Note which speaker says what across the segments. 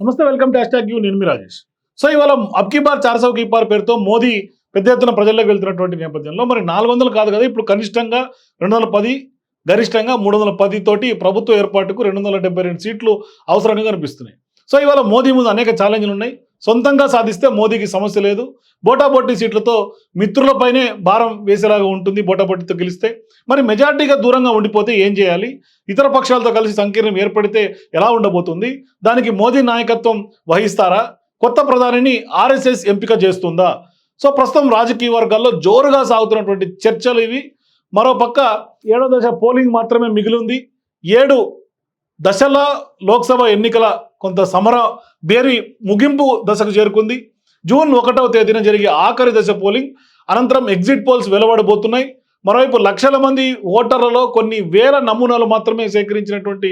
Speaker 1: నమస్తే welcome to hash you. నేను మీ Rajesh. So ఇవాళ అబ్కీ బార్ చార్సౌ కీ బార్ పేరుతో మోదీ పెద్ద ఎత్తున ప్రజల్లోకి వెళ్తున్నటువంటి నేపథ్యంలో మరి నాలుగు వందలు కాదు కదా ఇప్పుడు కనిష్టంగా రెండు వందల పది గరిష్టంగా మూడు వందల పది తోటి ప్రభుత్వ ఏర్పాటుకు రెండు వందల డెబ్బై రెండు సీట్లు అవసరంగా కనిపిస్తున్నాయి. సో ఇవాళ మోదీ ముందు అనేక ఛాలెంజ్లు ఉన్నాయి. సొంతంగా సాధిస్తే మోదీకి సమస్య లేదు. బోటాబోటీ సీట్లతో మిత్రులపైనే భారం వేసేలాగా ఉంటుంది బోటాబోటీతో గెలిస్తే. మరి మెజార్టీగా దూరంగా ఉండిపోతే ఏం చేయాలి? ఇతర పక్షాలతో కలిసి సంకీర్ణం ఏర్పడితే ఎలా ఉండబోతుంది? దానికి మోదీ నాయకత్వం వహిస్తారా? కొత్త ప్రధానిని ఆర్ఎస్ఎస్ ఎంపిక చేస్తుందా? సో ప్రస్తుతం రాజకీయ వర్గాల్లో జోరుగా సాగుతున్నటువంటి చర్చలు ఇవి. మరోపక్క ఏడో దశ పోలింగ్ మాత్రమే మిగిలింది ఏడు దశల లోక్సభ ఎన్నికల కొంత సమర బేరి ముగింపు దశకు చేరుకుంది. జూన్ ఒకటవ తేదీన జరిగే ఆఖరి దశ పోలింగ్. అనంతరం ఎగ్జిట్ పోల్స్ వెలువడబోతున్నాయి. మరోవైపు లక్షల మంది ఓటర్లలో కొన్ని వేల నమూనాలు మాత్రమే సేకరించినటువంటి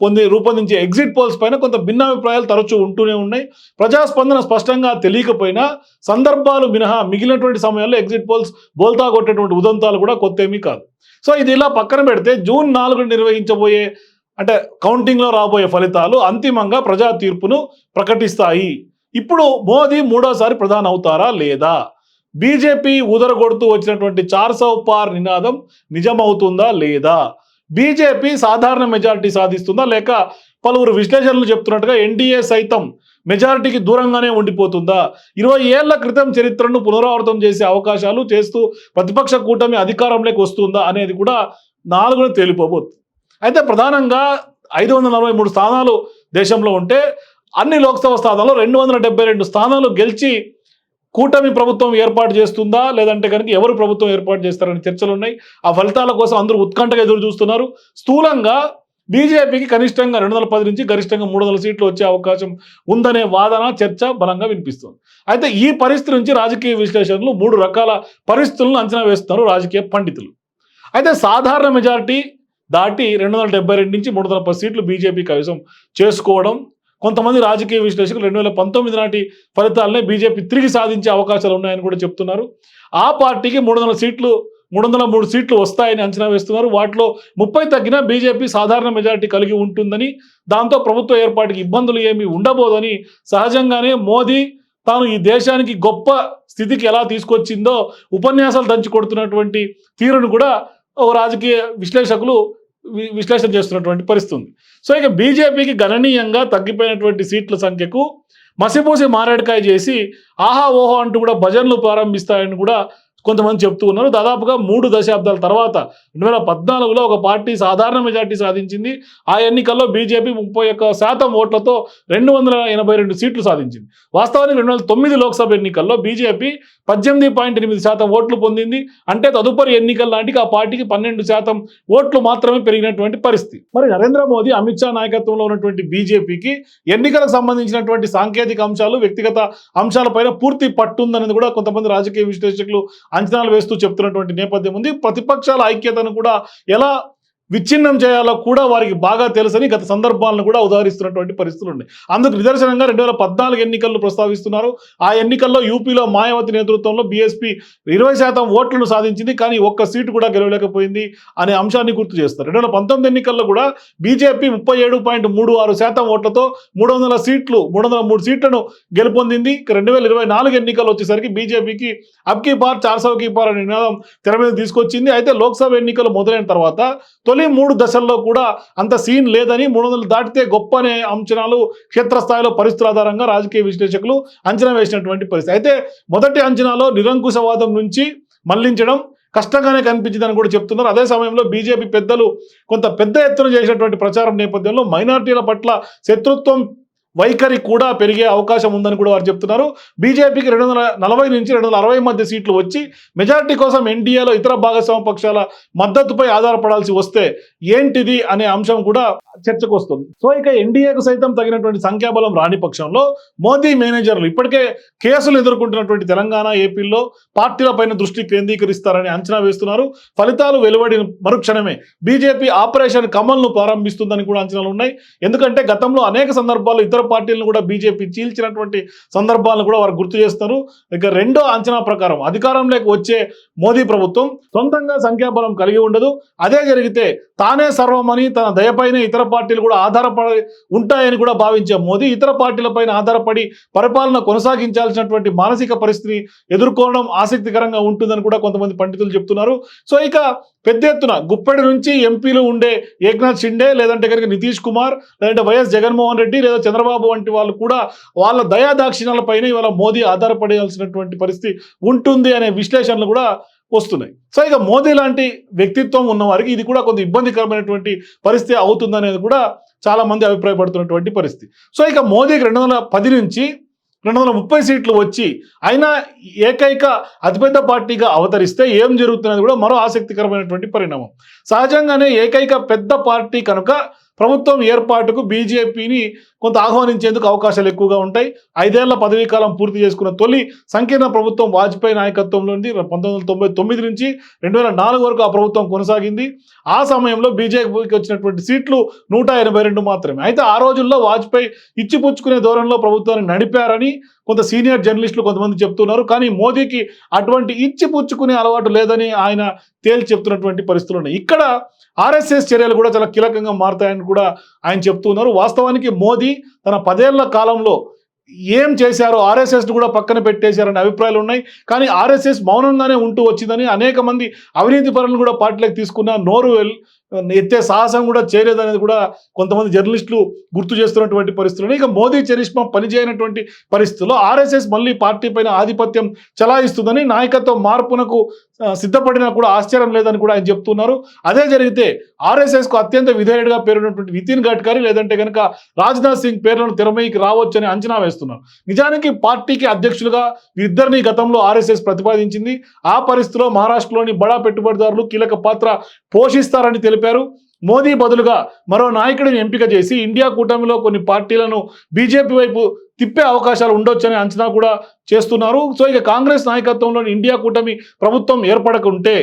Speaker 1: పొంది రూపొందించే ఎగ్జిట్ పోల్స్ పైన కొంత భిన్నాభిప్రాయాలు తరచూ ఉంటూనే ఉన్నాయి. ప్రజాస్పందన స్పష్టంగా తెలియకపోయినా సందర్భాలు మినహా మిగిలినటువంటి సమయాల్లో ఎగ్జిట్ పోల్స్ బోల్తా కొట్టేటువంటి ఉదంతాలు కూడా కొత్త ఏమీ కాదు. సో ఇది ఇలా పక్కన పెడితే జూన్ నాలుగు నిర్వహించబోయే అంటే కౌంటింగ్లో రాబోయే ఫలితాలు అంతిమంగా ప్రజా తీర్పును ప్రకటిస్తాయి. ఇప్పుడు మోదీ మూడోసారి ప్రధాని అవుతారా లేదా? బీజేపీ ఉదరగొడుతూ వచ్చినటువంటి చార్ సౌ పార్ నినాదం నిజమవుతుందా లేదా? బీజేపీ సాధారణ మెజారిటీ సాధిస్తుందా లేక పలువురు విశ్లేషణలు చెప్తున్నట్టుగా ఎన్డీఏ సైతం మెజారిటీకి దూరంగానే ఉండిపోతుందా? ఇరవై ఏళ్ళ క్రితం చరిత్రను పునరావృతం చేసే అవకాశాలు చేస్తూ ప్రతిపక్ష కూటమి అధికారంలోకి వస్తుందా అనేది కూడా నాలుగున తేలిపోబోతుంది అయితే ప్రధానంగా ఐదు వందల నలభై మూడు స్థానాలు దేశంలో ఉంటే అన్ని లోక్సభ స్థానాల్లో రెండు వందల డెబ్బై రెండు స్థానాలు గెలిచి కూటమి ప్రభుత్వం ఏర్పాటు చేస్తుందా? లేదంటే కనుక ఎవరు ప్రభుత్వం ఏర్పాటు చేస్తారని చర్చలు ఉన్నాయి. ఆ ఫలితాల కోసం అందరూ ఉత్కంఠగా ఎదురు చూస్తున్నారు. స్థూలంగా బీజేపీకి కనిష్టంగా రెండు వందల పది నుంచి గరిష్టంగా మూడు వందల సీట్లు వచ్చే అవకాశం ఉందనే వాదన చర్చ బలంగా వినిపిస్తుంది. అయితే ఈ పరిస్థితి నుంచి రాజకీయ విశ్లేషణలు మూడు రకాల పరిస్థితులను అంచనా వేస్తున్నారు రాజకీయ పండితులు. అయితే సాధారణ మెజారిటీ దాటి రెండు వందల డెబ్బై రెండు నుంచి మూడు వందల పది సీట్లు బీజేపీ కైవసం చేసుకోవడం కొంతమంది రాజకీయ విశ్లేషకులు రెండు వేల పంతొమ్మిది నాటి ఫలితాలనే బీజేపీ తిరిగి సాధించే అవకాశాలు ఉన్నాయని కూడా చెప్తున్నారు. ఆ పార్టీకి మూడు వందల సీట్లు మూడు వందల మూడు సీట్లు వస్తాయని అంచనా వేస్తున్నారు. వాటిలో ముప్పై తగ్గిన బీజేపీ సాధారణ మెజారిటీ కలిగి ఉంటుందని దాంతో ప్రభుత్వ ఏర్పాటుకి ఇబ్బందులు ఏమీ ఉండబోదని సహజంగానే మోదీ తాను ఈ దేశానికి గొప్ప స్థితికి ఎలా తీసుకొచ్చిందో ఉపన్యాసాలు దంచి కొడుతున్నటువంటి తీరును కూడా రాజకీయ విశ్లేషకులు వి- విశ్లేషణ చేస్తున్నటువంటి పరిస్థితి ఉంది సో ఇక బీజేపీకి గణనీయంగా తగ్గిపోయినటువంటి సీట్ల సంఖ్యకు మసిపూసి మారేడుకాయ చేసి ఆహా ఓహో అంటూ కూడా భజనలు ప్రారంభిస్తాయని కూడా కొంతమంది చెప్తూ ఉన్నారు. దాదాపుగా మూడు దశాబ్దాల తర్వాత రెండు వేల పద్నాలుగులో ఒక పార్టీ సాధారణ మెజార్టీ సాధించింది. ఆ ఎన్నికల్లో బీజేపీ ముప్పై ఒక్క శాతం ఓట్లతో రెండు వందల ఎనభై రెండు సీట్లు సాధించింది. వాస్తవానికి రెండు వేల తొమ్మిది లోక్సభ ఎన్నికల్లో బీజేపీ పద్దెనిమిది పాయింట్ ఎనిమిది శాతం ఓట్లు పొందింది. అంటే తదుపరి ఎన్నికల నాటికి ఆ పార్టీకి పన్నెండు శాతం ఓట్లు మాత్రమే పెరిగినటువంటి పరిస్థితి. మరి నరేంద్ర మోదీ అమిత్ షా నాయకత్వంలో ఉన్నటువంటి బీజేపీకి ఎన్నికలకు సంబంధించినటువంటి సాంకేతిక అంశాలు వ్యక్తిగత అంశాలపైన పూర్తి పట్టుందనేది కూడా కొంతమంది రాజకీయ విశ్లేషకులు అంచనాలు వేస్తూ చెప్తున్నటువంటి నేపథ్యం ఉంది. ప్రతిపక్షాల ఐక్యతను కూడా ఎలా విచ్ఛిన్నం చేయాలో కూడా వారికి బాగా తెలుసని గత సందర్భాలను కూడా ఉదాహరిస్తున్నటువంటి పరిస్థితులు ఉన్నాయి. అందుకు నిదర్శనంగా రెండు వేల పద్నాలుగు ఎన్నికలను ప్రస్తావిస్తున్నారు. ఆ ఎన్నికల్లో యూపీలో మాయావతి నేతృత్వంలో బీఎస్పీ ఇరవై శాతం ఓట్లను సాధించింది. కానీ ఒక్క సీటు కూడా గెలవలేకపోయింది అనే అంశాన్ని గుర్తు చేస్తారు. రెండు వేల పంతొమ్మిది ఎన్నికల్లో కూడా బీజేపీ ముప్పై ఏడు పాయింట్ మూడు ఆరు శాతం ఓట్లతో మూడు వందల సీట్లు మూడు వందల మూడు సీట్లను గెలుపొందింది. రెండు వేల ఇరవై నాలుగు ఎన్నికలు వచ్చేసరికి బీజేపీకి అబ్కీ పార్ చార్సవ్ కీ పార్ అనే నినాదం తెర మీద తీసుకొచ్చింది. అయితే లోక్సభ ఎన్నికలు మొదలైన తర్వాత తొలి మూడు దశల్లో కూడా అంత సీన్ లేదని మూడు వందలు దాటితే గొప్ప అనే అంచనాలు క్షేత్రస్థాయిలో పరిస్థితుల ఆధారంగా రాజకీయ విశ్లేషకులు అంచనా వేసినటువంటి పరిస్థితి. అయితే మొదటి అంచనాలో నిరంకుశవాదం నుంచి మళ్ళించడం కష్టంగానే కనిపించిందని కూడా చెప్తున్నారు. అదే సమయంలో బీజేపీ పెద్దలు కొంత పెద్ద ఎత్తున చేసినటువంటి ప్రచారం నేపథ్యంలో మైనార్టీల పట్ల శత్రుత్వం వైఖరి కూడా పెరిగే అవకాశం ఉందని కూడా వారు చెప్తున్నారు. బీజేపీకి రెండు వందల నలభై నుంచి రెండు వందల అరవై మధ్య సీట్లు వచ్చి మెజారిటీ కోసం ఎన్డీఏలో ఇతర భాగస్వామ్య పక్షాల మద్దతుపై ఆధారపడాల్సి వస్తే ఏంటిది అనే అంశం కూడా చర్చకు వస్తుంది. సో ఇక ఎన్డీఏకు సైతం తగినటువంటి సంఖ్యాబలం రాని పక్షంలో మోదీ మేనేజర్లు ఇప్పటికే కేసులు ఎదుర్కొంటున్నటువంటి తెలంగాణ ఏపీలో పార్టీలపైన దృష్టి కేంద్రీకరిస్తారని అంచనా వేస్తున్నారు. ఫలితాలు వెలువడిన మరుక్షణమే బీజేపీ ఆపరేషన్ కమల్ను ప్రారంభిస్తుందని కూడా అంచనాలు ఉన్నాయి. ఎందుకంటే గతంలో అనేక సందర్భాల్లో ఇతర పార్టీలను కూడా బీజేపీ చీల్చినటువంటి సందర్భాలను కూడా వారు గుర్తు చేస్తారు. ఇక రెండో అంచనా ప్రకారం అధికారంలోకి వచ్చే మోదీ ప్రభుత్వం సొంతంగా సంఖ్యాబలం కలిగి ఉండదు. అదే జరిగితే తానే సర్వమని తన దయపైన ఇతర పార్టీలు కూడా ఆధారపడి ఉంటాయని కూడా భావించే మోదీ ఇతర పార్టీలపైన ఆధారపడి పరిపాలన కొనసాగించాల్సినటువంటి మానసిక పరిస్థితిని ఎదుర్కోవడం ఆసక్తికరంగా ఉంటుందని కూడా కొంతమంది పండితులు చెప్తున్నారు. సో ఇక పెద్ద ఎత్తున గుప్పెడ నుంచి ఎంపీలు ఉండే ఏక్నాథ్ షిండే లేదంటే కనుక నితీష్ కుమార్ లేదంటే వైఎస్ జగన్మోహన్ రెడ్డి లేదా చంద్రబాబు వంటి వాళ్ళు కూడా వాళ్ళ దయాదాక్షిణ్యాలపైన ఇవాళ మోదీ ఆధారపడాల్సినటువంటి పరిస్థితి ఉంటుంది అనే విశ్లేషణలు కూడా వస్తున్నాయి. సో ఇక మోదీ లాంటి వ్యక్తిత్వం ఉన్నవారికి ఇది కూడా కొంత ఇబ్బందికరమైనటువంటి పరిస్థితి అవుతుందనేది కూడా చాలా మంది అభిప్రాయపడుతున్నటువంటి పరిస్థితి. సో ఇక మోదీకి రెండు వందల పది నుంచి రెండు వందల ముప్పై సీట్లు వచ్చి అయినా ఏకైక అతిపెద్ద పార్టీగా అవతరిస్తే ఏం జరుగుతున్నది కూడా మరో ఆసక్తికరమైనటువంటి పరిణామం. సహజంగానే ఏకైక పెద్ద పార్టీ కనుక ప్రభుత్వం ఏర్పాటుకు బీజేపీని కొంత ఆహ్వానించేందుకు అవకాశాలు ఎక్కువగా ఉంటాయి. ఐదేళ్ళ పదవీ కాలం పూర్తి చేసుకున్న తొలి సంకీర్ణ ప్రభుత్వం వాజ్పేయి నాయకత్వంలోని పంతొమ్మిది తొంభై తొమ్మిది నుంచి రెండు వేల నాలుగు వరకు ఆ ప్రభుత్వం కొనసాగింది. ఆ సమయంలో బీజేపీకి వచ్చినటువంటి సీట్లు నూట ఎనభై రెండు మాత్రమే. అయితే ఆ రోజుల్లో వాజ్పేయి ఇచ్చిపుచ్చుకునే ధోరణిలో ప్రభుత్వాన్ని నడిపారని కొంత సీనియర్ జర్నలిస్టులు కొంతమంది చెప్తున్నారు కానీ మోదీకి అటువంటి ఇచ్చి పుచ్చుకునే అలవాటు లేదని ఆయన తేల్చి చెప్తున్నటువంటి పరిస్థితులు ఉన్నాయి. ఇక్కడ ఆర్ఎస్ఎస్ చర్యలు కూడా చాలా కీలకంగా మారుతాయని కూడా ఆయన చెప్తున్నారు వాస్తవానికి మోదీ తన పదేళ్ళ కాలంలో ఏం చేశారో ఆర్ఎస్ఎస్ కూడా పక్కన పెట్టేశారనే అభిప్రాయాలు ఉన్నాయి. కానీ ఆర్ఎస్ఎస్ మౌనంగానే ఉంటూ వచ్చిందని అనేక మంది అవినీతి పరులను కూడా పార్టీలకు తీసుకున్న నోరు వెల్ ఎత్తే సాహసం కూడా చేయలేదనేది కూడా కొంతమంది జర్నలిస్టులు గుర్తు చేస్తున్నటువంటి పరిస్థితులు. ఇక మోదీ చరిష్మా పనిచేయనటువంటి పరిస్థితుల్లో ఆర్ఎస్ఎస్ మళ్ళీ పార్టీ పైన ఆధిపత్యం చలాయిస్తుందని నాయకత్వ మార్పునకు సిద్ధపడినా కూడా ఆశ్చర్యం లేదని కూడా ఆయన చెప్తున్నారు. అదే జరిగితే ఆర్ఎస్ఎస్కు అత్యంత విధేయుడిగా పేరున్నటువంటి నితిన్ గడ్కరీ లేదంటే కనుక రాజ్నాథ్ సింగ్ పేర్లను తెరమీకి రావచ్చని అంచనా వేస్తున్నారు. నిజానికి పార్టీకి అధ్యక్షులుగా ఇద్దరిని గతంలో ఆర్ఎస్ఎస్ ప్రతిపాదించింది. ఆ పరిస్థితిలో మహారాష్ట్రలోని బడా పెట్టుబడిదారులు కీలక పాత్ర పోషిస్తారని తెలిపారు మోదీ బదులుగా మరో నాయకుడిని ఎంపిక చేసి ఇండియా కూటమిలో కొన్ని పార్టీలను బీజేపీ వైపు తిప్పే అవకాశాలు ఉండొచ్చనే అంచనా కూడా చేస్తున్నారు. సో ఇక కాంగ్రెస్ నాయకత్వంలోని ఇండియా కూటమి ప్రభుత్వం ఏర్పడకుంటే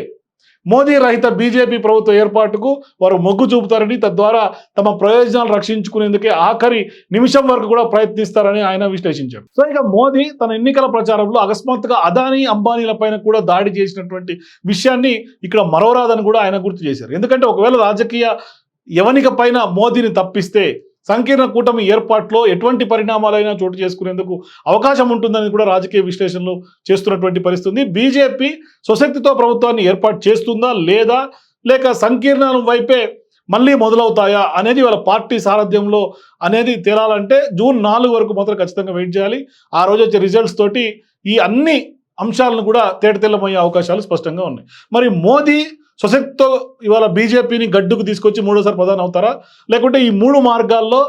Speaker 1: మోదీ రహిత బీజేపీ ప్రభుత్వ ఏర్పాటుకు వారు మొగ్గు చూపుతారని తద్వారా తమ ప్రయోజనాలు రక్షించుకునేందుకే ఆఖరి నిమిషం వరకు కూడా ప్రయత్నిస్తారని ఆయన విశ్లేషించారు. సో ఇక మోదీ తన ఎన్నికల ప్రచారంలో అకస్మాత్తుగా అదానీ అంబానీల పైన కూడా దాడి చేసినటువంటి విషయాన్ని ఇక్కడ మరోరాదని కూడా ఆయన గుర్తు చేశారు. ఎందుకంటే ఒకవేళ రాజకీయ యవనిక పైన మోదీని తప్పిస్తే సంకీర్ణ కూటమి ఏర్పాట్లో ఎటువంటి పరిణామాలైనా చోటు చేసుకునేందుకు అవకాశం ఉంటుందని కూడా రాజకీయ విశ్లేషణలు చేస్తున్నటువంటి పరిస్థితి ఉంది బీజేపీ స్వశక్తితో ప్రభుత్వాన్ని ఏర్పాటు చేస్తుందా లేదా? లేక సంకీర్ణం వైపే మళ్ళీ మొదలవుతాయా అనేది వాళ్ళ పార్టీ సారథ్యంలో అనేది తేలాలంటే జూన్ నాలుగు వరకు మాత్రం ఖచ్చితంగా వెయిట్ చేయాలి. ఆ రోజు వచ్చే రిజల్ట్స్ తోటి ఈ అన్ని అంశాలను కూడా తేటతెల్లమయ్యే అవకాశాలు స్పష్టంగా ఉన్నాయి. మరి మోదీ సొసెక్తో ఇవాళ బీజేపీని గడ్డుకు తీసుకొచ్చి మూడోసారి ప్రధాని అవుతారా? లేకుంటే ఈ మూడు మార్గాల్లో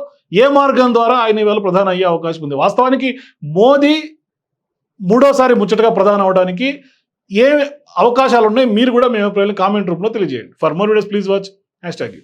Speaker 1: ఏ మార్గం ద్వారా ఆయన ఇవాళ ప్రధాని అయ్యే అవకాశం ఉంది? వాస్తవానికి మోదీ మూడోసారి ముచ్చటగా ప్రధాని అవడానికి ఏ అవకాశాలు ఉన్నాయి? మీరు కూడా మేము కామెంట్ రూపంలో తెలియజేయండి. For more videos please watch hashtag